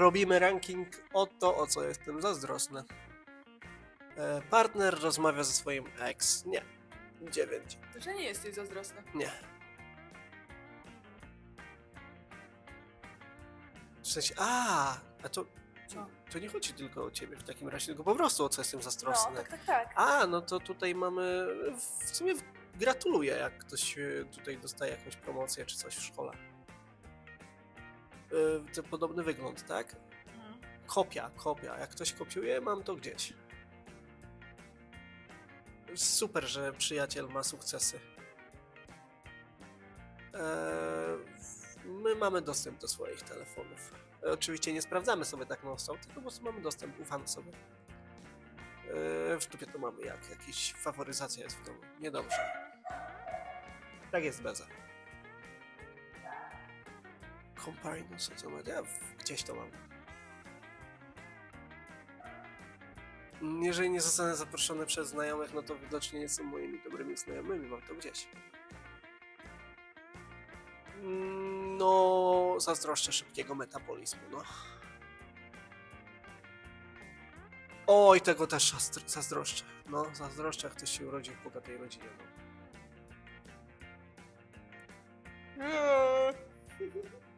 robimy ranking o to, o co jestem zazdrosny. E, partner rozmawia ze swoim ex. Nie. 9. To że nie jesteś zazdrosny. Nie. W sensie, a, a to, Co? to nie chodzi tylko o ciebie w takim razie, tylko po prostu o co jestem No, zazdrosny. tak, tak, tak. A, no to tutaj mamy, w sumie gratuluję, jak ktoś e, tutaj dostaje jakąś promocję czy coś w szkole. To podobny wygląd, tak? Mhm. Kopia, kopia. Jak ktoś kopiuje, mam to gdzieś. Super, że przyjaciel ma sukcesy. Eee, my mamy dostęp do swoich telefonów. E, Oczywiście nie sprawdzamy sobie tak non stop, tylko po prostu mamy dostęp, ufamy sobie. Eee, w dupie to mamy jak, jakiś faworyzacja jest w domu. Niedobrze. Tak jest beza. Comparing social media, w- gdzieś to mam. Jeżeli nie zostanę zaproszony przez znajomych, no to widocznie nie są moimi dobrymi znajomymi, mam to gdzieś. Mm, No, zazdroszczę szybkiego metabolizmu, no. Oj, tego też zazdroszczę. No, zazdroszczę, jak ktoś się urodzi w bogatej rodzinie, no.